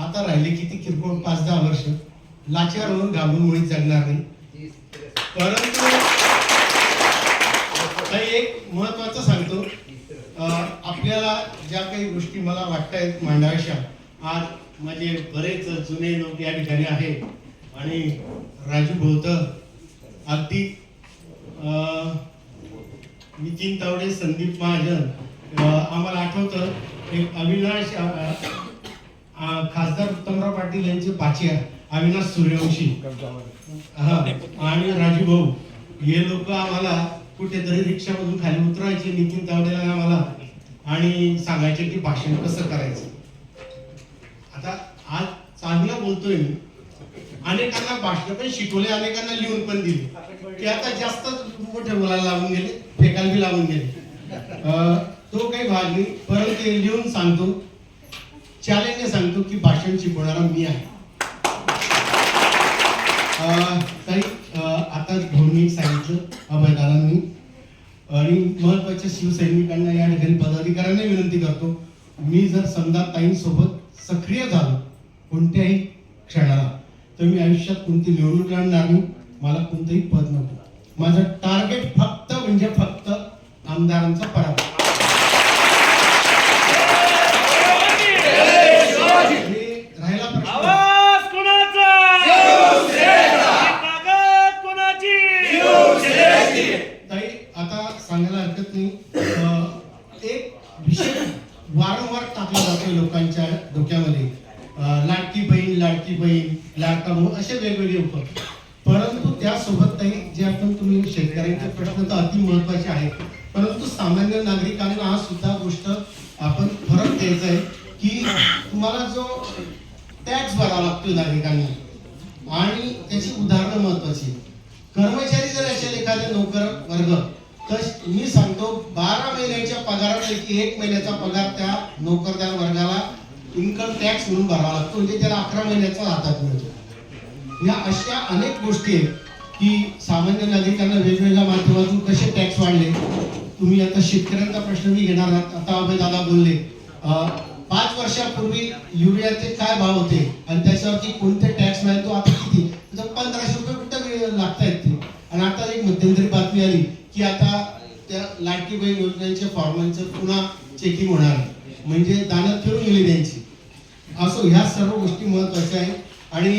आता राहिले किती किरकोळ पाच दहा वर्ष लाचार होऊन घाबरून मुळीच जगणार नाही. परंतु एक महत्वाचं सांगतो. आपल्याला ज्या काही गोष्टी मला वाटतायत मांडाव्याशा आज माझे बरेच जुने लोक या ठिकाणी आहेत. आणि राजू भाऊ तर अगदी नितीन तावडे संदीप महाजन आम्हाला आठवतं एक अविनाश खासदार उत्तमराव पाटील यांचे पाचिया अविनाश सूर्यवंशी. आणि राजू भाऊ. हे लोक आम्हाला कुठेतरी रिक्षामधून खाली उतरायचे नितीन तावडेला आम्हाला आणि सांगायचे की भाषण कसं करायचं. आता आज चांगलं बोलतोय मी. अनेकांना भाषण पण शिकवले अनेकांना लिहून पण दिले. की आता जास्त मोठे बोलायला लागून गेले फेकायला बी लागून गेले. तो काही भाग नाही परंतु ते लिहून सांगतो. चॅलेंज सांगतो की भाषण शिकवणारा मी आहे. अं, आता धोनी सांगितलं अभयदारांनी आणि महत्त्वाच्या शिवसैनिकांना या ठिकाणी पदाधिकाऱ्यांना विनंती करतो मी जर समजा ताईंसोबत सक्रिय झालो कोणत्याही क्षणाला तर मी आयुष्यात कोणती निवडणूक लढणार नाही मला कोणतंही पद नव्हतं माझं टार्गेट फक्त म्हणजे फक्त आमदारांचा पराभव आणि राहिला प्रश्न आवाज कोणाचा ही ताकद कोणाची ताई आता सांगायला हरकत नाही अं, एक विषय वारंवार टाकला जातोय लोकांच्या डोक्यामध्ये अं, लाडकी बहीण लाडकी बहीण लाडका भाऊ असे वेगवेगळे उप परंतु त्यासोबत ताई जे आपण तुम्ही शेतकऱ्यांचे प्रश्न तर अति आहे. परंतु सामान्य नागरिकांना हा सुद्धा गोष्ट आपण फरक द्यायचा आहे की तुम्हाला जो टॅक्स भरावा लागतो नागरिकांना आणि त्याची उदाहरणं महत्वाची कर्मचारी जर असेल एखादे नोकर वर्ग तर मी सांगतो बारा महिन्याच्या पगारापैकी एक महिन्याचा पगार त्या नोकरदार वर्गाला इन्कम टॅक्स म्हणून भरावा लागतो. म्हणजे त्याला अकरा महिन्याचा हातात मिळतो. या अशा अनेक गोष्टी आहेत. की सामान्य नागरिकांना वेगवेगळ्या माध्यमातून कसे टॅक्स वाढले? तुम्ही आता शेतकऱ्यांचा प्रश्न मी घेणार आहात. आता अभय दादा बोलले पाच वर्षापूर्वी युरियाचे काय भाव होते? आणि त्याच्यावरती कोणते टॅक्स मिळतो आता किती? म्हणजे पंधराशे रुपये कुठं आहेत ते? आणि आता एक मध्यंतरी बातमी आली की आता त्या लाडकी बहीण योजनेच्या फॉर्मांचं पुन्हा चेकिंग होणार आहे. म्हणजे दानात फिरून गेली त्यांची. असो ह्या सर्व गोष्टी महत्त्वाच्या आहेत. आणि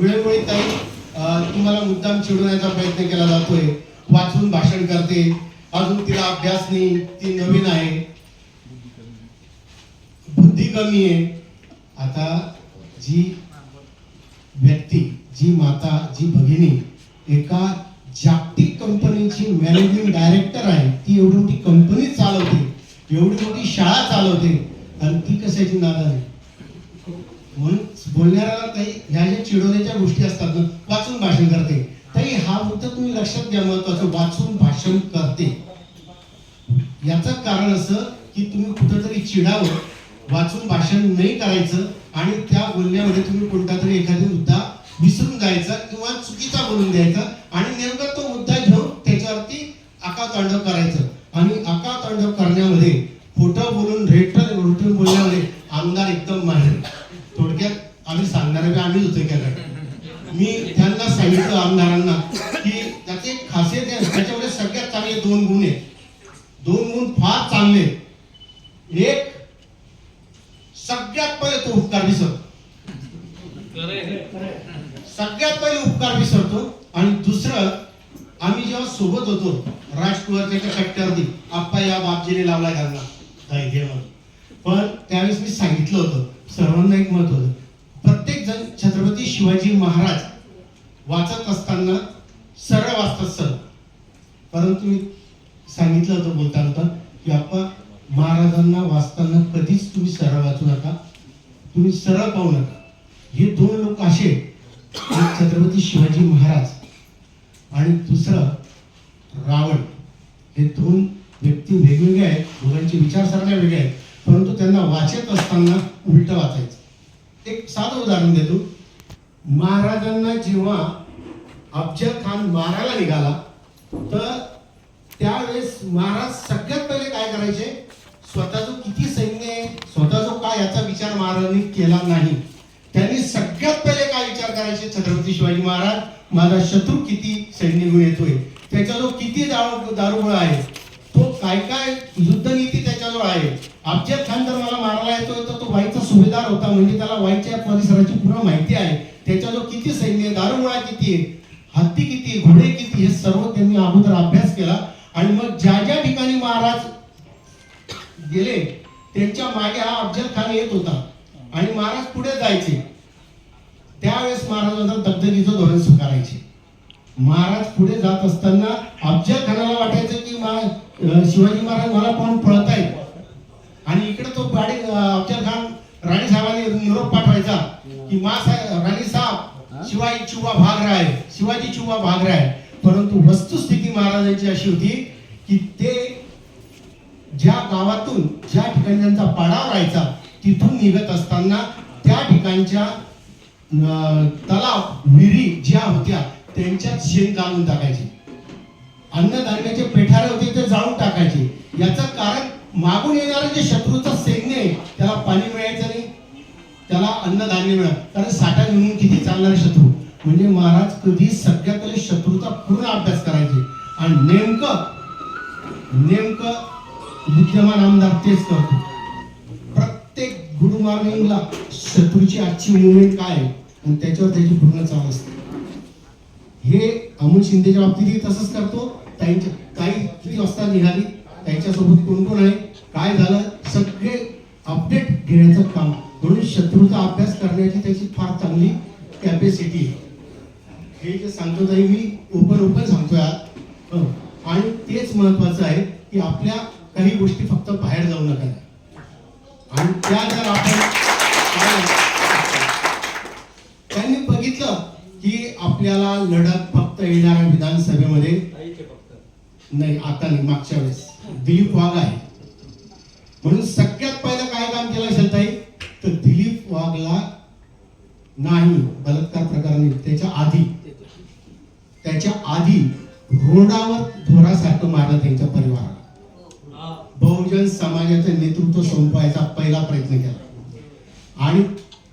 वेळोवेळी काही तुम्हाला मुद्दाम चिडवण्याचा प्रयत्न केला जातोय. वाचून भाषण करते. अजून तिला अभ्यास नाही. ती नवीन आहे. बुद्धी कमी आहे. आता जी व्यक्ती जी माता जी भगिनी एका जागतिक कंपनीची मॅनेजिंग डायरेक्टर आहे. ती एवढी मोठी कंपनी चालवते. एवढी मोठी शाळा चालवते. आणि ती कशाची नादार आहे? म्हणून बोलणाऱ्याला काही ह्या ज्या चिडवण्याच्या गोष्टी असतात ना वाचून भाषण करते. ताई हा मुद्दा तुम्ही लक्षात घ्या महत्वाचं वाचून भाषण करते. याचं कारण असं की तुम्ही कुठंतरी चिडावं वाचून भाषण नाही करायचं आणि त्या बोलण्यामध्ये तुम्ही कोणता तरी एखादा मुद्दा विसरून जायचा किंवा चुकीचा बोलून द्यायचा आणि नेमका तो मुद्दा घेऊन त्याच्यावरती आकातांडव करायचं. आणि आकातांडव करण्यामध्ये खोटं बोलून रेटर उलटून बोलण्यामध्ये आमदार एकदम माहेर. थोडक्यात आम्ही सांगणारे बी आम्हीच होतो केलं मी त्यांना सांगितलं आमदारांना की त्याचे खासियत आहे त्याच्यामध्ये सगळ्यात चांगले दोन गुण आहेत. दोन गुण फार चांगले एक सगळ्यात पहिले तो उपकार विसरतो. सगळ्यात पहिले उपकार विसरतो. आणि दुसरं आम्ही जेव्हा सोबत होतो राजकुमारच्या कट्ट्यावरती आप्पा या बापजीने लावला घालला पण त्यावेळेस मी सांगितलं होतं सर्वांना एक मत होतं. प्रत्येक जण छत्रपती शिवाजी महाराज वाचत असताना सरळ वाचतात सर. परंतु मी सांगितलं होतं बोलताना की आप्पा महाराजांना वाचताना कधीच तुम्ही सरळ वाचू नका. तुम्ही सरळ पाहू नका. हे दोन लोक असे छत्रपती शिवाजी महाराज आणि दुसरं रावण. हे दोन व्यक्ती वेगवेगळे आहेत. दोघांची विचारसरणा वेगळ्या आहेत. परंतु त्यांना वाचत असताना उलट वाचायचं. एक साधं उदाहरण देतो. महाराजांना जेव्हा अफजल खान मारायला निघाला तर त्यावेळेस महाराज सगळ्यात पहिले काय करायचे? स्वतःचं किती सैन्य आहे स्वतःचं काय याचा विचार महाराजांनी केला नाही त्यांनी सगळ्यात पहिले काय विचार करायचे? छत्रपती शिवाजी महाराज माझा शत्रू किती सैन्य घेऊन येतोय? त्याच्याजवळ किती दारू दारुगोळा आहे? तो काय काय युद्ध अफजल खान जर मला मारायला येतो तर तो वाईचा सुभेदार होता. म्हणजे त्याला वाईच्या परिसराची पूर्ण माहिती आहे. त्याच्याजवळ किती सैन्य आहे दारुगोळा किती आहे हत्ती किती घोडे किती हे सर्व त्यांनी अगोदर अभ्यास केला. आणि मग ज्या ज्या ठिकाणी महाराज गेले त्यांच्या मागे हा अफजल खान येत होता. आणि महाराज पुढे जायचे. त्यावेळेस महाराजांना दगदगीचं धोरण स्वीकारायचे. महाराज पुढे जात असताना अफजल खानाला वाटायचं की मा- शिवाजी महाराज मला पाहून पळत आहेत आणि इकडे तो गाडी अफजल खान राणी साहेबांनी निरोप पाठवायचा की मा साहेब राणी साहेब शिवाजी चुवा भाग है शिवाजी चुवा भाग है परंतु वस्तुस्थिती महाराजांची अशी होती की ते ज्या गावातून ज्या ठिकाणी त्यांचा पाडाव राहायचा तिथून निघत असताना त्या ठिकाणच्या तलाव विहिरी ज्या होत्या त्यांच्यात शेण घालून टाकायचे. अन्नधान्याचे पेठारे होते ते जाळून टाकायचे. याचं कारण मागून येणारा जे शत्रूचं सैन्य आहे त्याला पाणी मिळायचं नाही त्याला अन्नधान्य मिळत कारण साठा घेऊन किती चालणारे शत्रू? म्हणजे महाराज कधी सगळ्यात पहिले शत्रूचा पूर्ण अभ्यास करायचे. आणि नेमकं नेमकं विद्यमान आमदार तेच करतो. प्रत्येक गुड मॉर्निंगला शत्रूची आजची मुवमेंट काय आहे? आणि त्याच्यावर त्याची पूर्ण चाल असते. हे अमोल शिंदेच्या बाबतीतही तसंच करतो. ताईंच्या ताई किती वाजता निघाली? त्यांच्यासोबत कोण कोण आहे? काय झालं? सगळे अपडेट घेण्याचं काम. म्हणून शत्रूचा अभ्यास करण्याची त्याची फार चांगली कॅपॅसिटी आहे. हे जे सांगतो ताई मी ओपन ओपन सांगतोय हं. आणि तेच महत्वाचं आहे की आपल्या काही गोष्टी फक्त बाहेर जाऊ नका. आणि त्या जर आपण त्यांनी बघितलं की आपल्याला लढत फक्त येणाऱ्या विधानसभेमध्ये? नाही आता नाही मागच्या वेळेस. दिलीप वाघ आहे. नाही बलात्कार प्रकरणी त्याच्या आधी. त्याच्या आधी रोडावर धोरासारखं मारलं त्यांच्या परिवाराला. बहुजन समाजाचं नेतृत्व संपवायचा पहिला प्रयत्न केला. आणि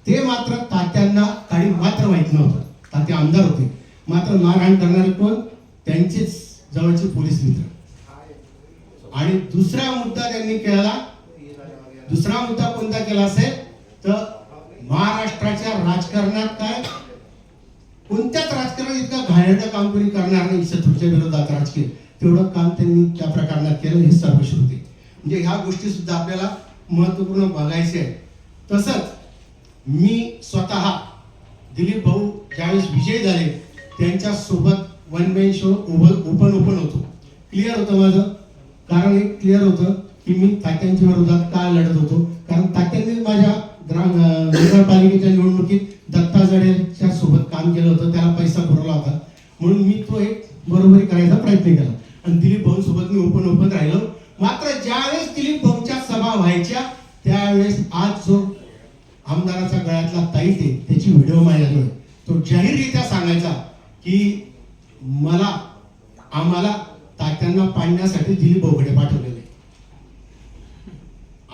ते मात्र तात्यांना काही मात्र माहीत नव्हतं. ताते आमदार होते. मात्र मारहाण करणारे कोण? त्यांचेच जवळचे पोलीस मित्र. आणि दुसरा मुद्दा त्यांनी केला. दुसरा मुद्दा कोणता केला असेल? तर महाराष्ट्राच्या राजकारणात काय? कोणत्याच राजकारणात इतकं घाणेरडं काम कोणी करणार नाही शत्रूच्या विरोधात राजकीय. तेवढं काम त्यांनी त्या प्रकरणात केलं हे सर्वश्रुती. म्हणजे ह्या गोष्टी सुद्धा आपल्याला महत्त्वपूर्ण बघायचे आहे तसंच मी स्वतः दिलीप भाऊ ज्यावेळेस विजय झाले त्यांच्यासोबत one man show open open होतो. क्लिअर होतं माझं. कारण एक क्लिअर होतं की मी तात्यांच्या विरोधात काय लढत होतो? कारण तात्यांनी माझ्या नगरपालिकेच्या निवडणुकीत दत्ता जडेच्या सोबत काम केलं होतं त्याला पैसा पुरवला होता. म्हणून मी तो एक बरोबरी करायचा प्रयत्न केला. आणि दिलीप भाऊ सोबत मी ओपन ओपन राहिलो. मात्र ज्यावेळेस दिलीप भाऊच्या सभा व्हायच्या त्यावेळेस आज जो आमदाराचा गळ्यातला ताईत आहे त्याची व्हिडिओ माझ्याजवळ तो जाहीररित्या सांगायचा की मला आम्हाला तात्यांना पाडण्यासाठी दिलीप भाऊकडे पाठवलेले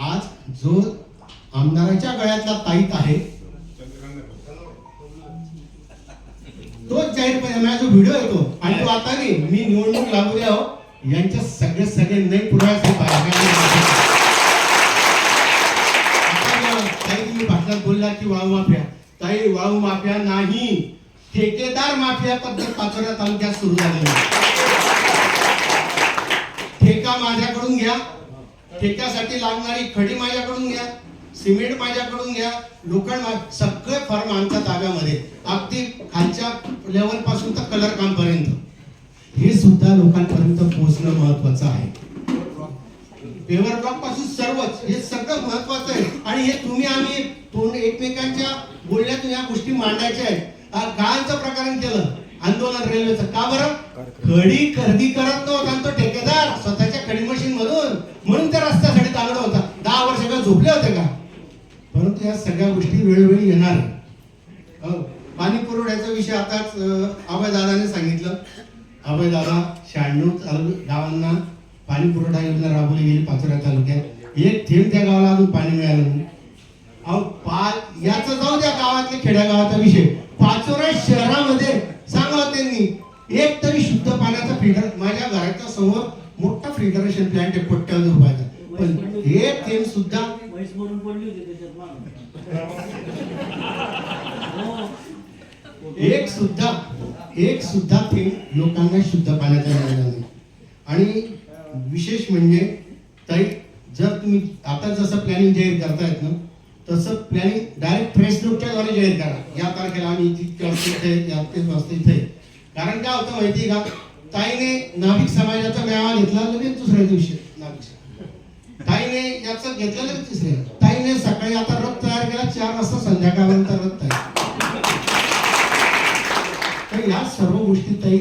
आज जो आमदाराच्या गळ्यातला ताईत आहे. तोच जाहीरपणे माझा जो व्हिडिओ येतो आणि तो आता नाही मी निवडणूक लागू द्या यांचे यांच्या सगळे सगळे नाही पुरावे ताई तुम्ही भाषणात बोलला की वाळू माफिया. ताई वाळू माफिया नाही. ठेकेदार माफिया पद्धत पाचोऱ्या तालुक्यात सुरू झालेली ठेका माझ्याकडून घ्या. ठेक्यासाठी लागणारी खडी माझ्याकडून घ्या. सिमेंट माझ्याकडून घ्या. लोखंड सगळे फर्म आमच्या ताब्यामध्ये. अगदी खालच्या लेवलपासून तर कलर काम पर्यंत हे सुद्धा लोकांपर्यंत पोहोचणं महत्वाचं आहे. पेवर ब्लॉकपासून सर्वच हे सगळं महत्वाचं आहे. आणि हे तुम्ही आम्ही तोंड एकमेकांच्या बोलण्यातून या गोष्टी मांडायच्या आहेत. आ, प्रकरण केलं. आंदोलन रेल्वेचं. का बरं? खडी खरेदी करत नव्हता आणि तो ठेकेदार स्वतःच्या खडी मशीन मधून. म्हणून त्या रस्त्यासाठी चांगला होता. दहा वर्ष का झोपले होते का? परंतु या सगळ्या गोष्टी वेळोवेळी येणार पाणी पुरवठ्याचा विषय आताच अभयदादाने सांगितलं. अभयदादा शहाण्णव शहाण्णव गावांना पाणी पुरवठा योजना राबवली गेली पाचोऱ्या तालुक्यात. एक थेंब त्या गावाला अजून पाणी मिळालं नाही. अहो पा याचं जाऊ त्या गावातल्या खेड्यागावाचा विषय. पाचोरा शहरामध्ये सांगा त्यांनी एक तरी शुद्ध पाण्याचा फिल्टर माझ्या घराच्या समोर मोठा फिल्टरेशन प्लांट आहे पट्ट्यावर रुपयाचा पण एक थेंब सुद्धा म्हैस मरून पडली होती त्याच्यात हो. एक सुद्धा एक सुद्धा थेंब लोकांना शुद्ध पाण्याचा मिळाला नाही. आणि विशेष म्हणजे ताई जर तुम्ही आता जसं प्लॅनिंग जाहीर करतायत ना तसं प्लॅनिंग डायरेक्ट फ्रेश लोकच्याद्वारे जाहीर करा. या तारखेला आम्ही इतक्या इथे या वाजता इथे कारण काय होतं माहिती का? ताईने नाभिक समाजाचा मेळावा घेतला लगेच दुसऱ्या दिवशी नाभिक समाज. ताईने याचं घेतलेलं तिसरे. ताईने सकाळी आता रथ तयार केला चार वाजता संध्याकाळपर्यंत रथ तयार तर या सर्व गोष्टी ताई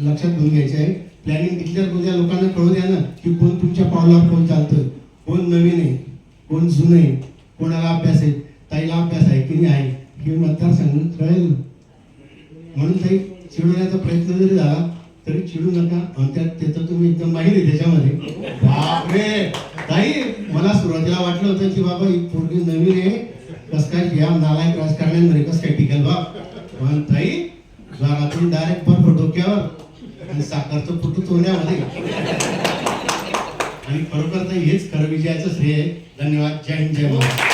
लक्षात घेऊन घ्यायच्या आहे प्लॅनिंग डिक्लेअर उद्या लोकांना कळू द्या ना की कोण तुमच्या पावलावर कोण चालतं कोण नवीन आहे कोण जुनं आहे कोणाला अभ्यास आहे ताईला अभ्यास आहे की नाही आहे हे मतदारसंघ कळेल म्हणून ताई चिडवण्याचा प्रयत्न जरी झाला तरी चिडू नका. आणि त्यात त्याचं तुम्ही एकदम माहिती आहे त्याच्यामध्ये. बापरे! ताई मला सुरुवातीला वाटलं होतं की बाबा ही पोरगी नवीन आहे. कस काय या नालायक राजकारण्यांमध्ये कस काय टिकेल बाप पण ताई घरातून डायरेक्ट बर्फ डोक्यावर आणि साखरचं फुटू तोंड्यामध्ये आणि खरोखर ताई हेच खरं विजयाचं श्रेय धन्यवाद. जय हिंद जय महाराज